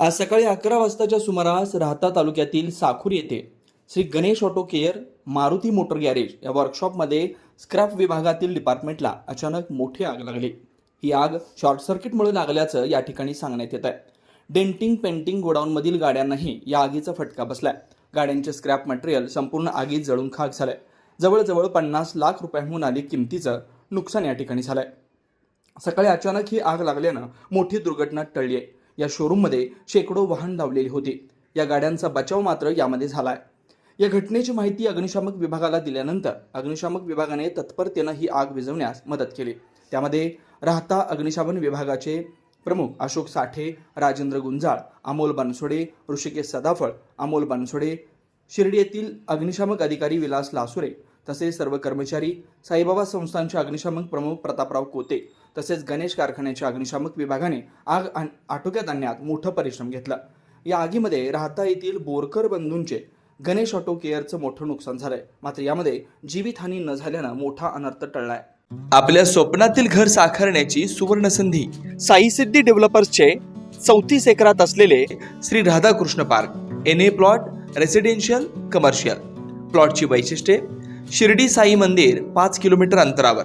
आज सकाळी अकरा वाजताच्या सुमारास राहता तालुक्यातील साखूर येथे Shri Ganesh auto care Maruti motor garage या वर्कशॉपमध्ये स्क्रॅप विभागातील डिपार्टमेंटला अचानक मोठी आग लागली. ही आग शॉर्ट सर्किटमुळे लागल्याचं या ठिकाणी सांगण्यात येत आहे डेंटिंग पेंटिंग गोडाऊनमधील गाड्यांनाही या आगीचा फटका बसलाय. गाड्यांचे स्क्रॅप मटेरियल संपूर्ण आगीत जळून खाक झालंय. जवळजवळ पन्नास लाख रुपयांहून अधिक किमतीचं नुकसान या ठिकाणी झालंय. सकाळी अचानक ही आग लागल्यानं मोठी दुर्घटना टळली आहे. या शोरूममध्ये शेकडो वाहन लावलेली होती. या गाड्यांचा बचाव मात्र यामध्ये झालाय. या घटनेची माहिती अग्निशामक विभागाला दिल्यानंतर अग्निशामक विभागाने तत्परतेनं ही आग विझवण्यास मदत केली. त्यामध्ये राहता अग्निशमन विभागाचे प्रमुख अशोक साठे राजेंद्र गुंजाळ अमोल बनसोडे ऋषिकेश सदाफळ अमोल बनसोडे शिर्डी येथील अग्निशामक अधिकारी विलास लासुरे तसेच सर्व कर्मचारी साईबाबा संस्थांचे अग्निशामक प्रमुख प्रतापराव कोते तसेच गणेश कारखान्याच्या अग्निशामक विभागाने आग आटोक्यात आणण्यात मोठं परिश्रम घेतला. या आगीमध्ये राहता येथील बोरकर बंधूंचे गणेश ऑटो केअरचं मोठं नुकसान झालंय. मात्र यामध्ये जीवितहानी न झाल्यानं मोठा अनर्थ टळलाय. आपल्या स्वप्नातील घर साकारण्याची सुवर्ण संधी साई सिद्धी डेव्हलपर्सचे चौतीस एकरात असलेले Shri Radhakrishna park N A plot residential commercial प्लॉटची वैशिष्ट्ये शिर्डी साई मंदिर पाच किलोमीटर अंतरावर.